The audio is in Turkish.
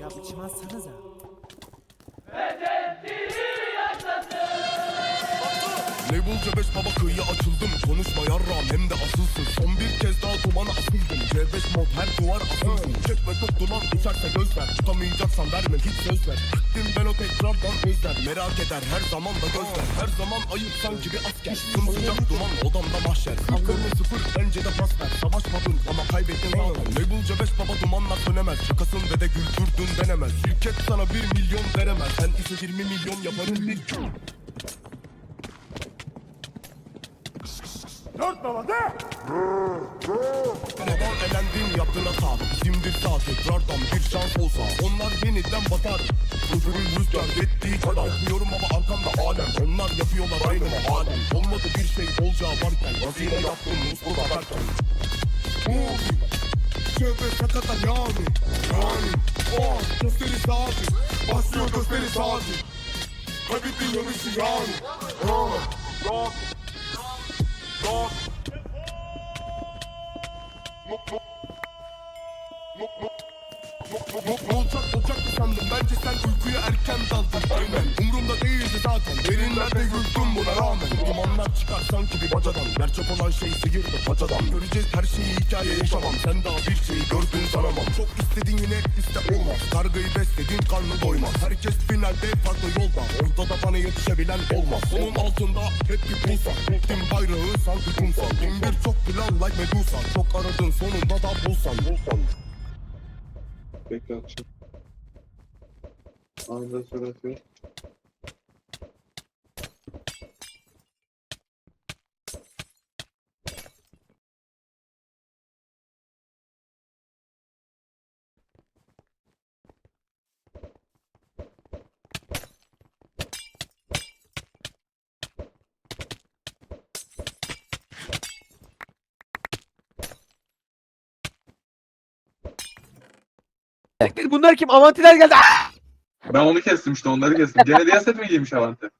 Ya içime atsanıza. Label C5 baba kıyıya açıldım. Konuşma yarram hem de asılsın Son bir kez daha dumana asıldım. C5 mod her duvar asılsın. Çekme çok duman uçarsa göz ver. Tutamayacaksan verme hiç söz ver. Gittim ben o tekrardan özler Merak eder her zaman da gözler Her zaman ayıp sanki bir asker. Sımsıcak duman odamda mahşer. Kırmızı sıfır bence de pas kaybettin zaten Label C5 baba dumanlar sönemez Şakasın ve de güldürdün denemez. Şirket sana bir milyon veremez. Sen ise 20 milyon yaparım. Bir Baban elendin yaptığın hata Bizimdir sağ tekrardan bir şans olsa Onlar yeniden batar. Huzurun rüzgar ettiği kadar. Yapmıyorum ama arkamda alem. Onlar yapıyorlar aynı halen Olmadı bir şey olacağı varken Hazine yaptım muslu bakarken Movie Şöyle sakata yani Yani Oh gösteri saati. Başlıyor gösteri saati. Kaybettin yarışı yani Ah, Rock Rock Ne olacak olacak mı sandın? Bence sen uykuya erken daldın. Umurumda değildi zaten. Derinlerde yürüdüm buna rağmen çıkar sanki bir bacadan. Gerçek olan şey sihirdi paçadan Göreceğiz her şeyi hikaye yaşamam. Sen daha bir şeyi gördün sanamam. Çok istedin yine iste olmaz. Kargayı besledin karnı doymaz. Herkes finalde farklı yolda. Ortada bana yetişebilen olmaz. Onun altında hep bir pulsar Gittim bayrağı sanki kumsal. Bin bir çok plan like Medusa. Çok aradın sonunda da bulsan. Bulsan. Bekle akşam. Anında surat yok. Bunlar kim? Avantiler geldi. Ben onu kestim işte onları kestim. Gene diyaset mi giymiş Avante?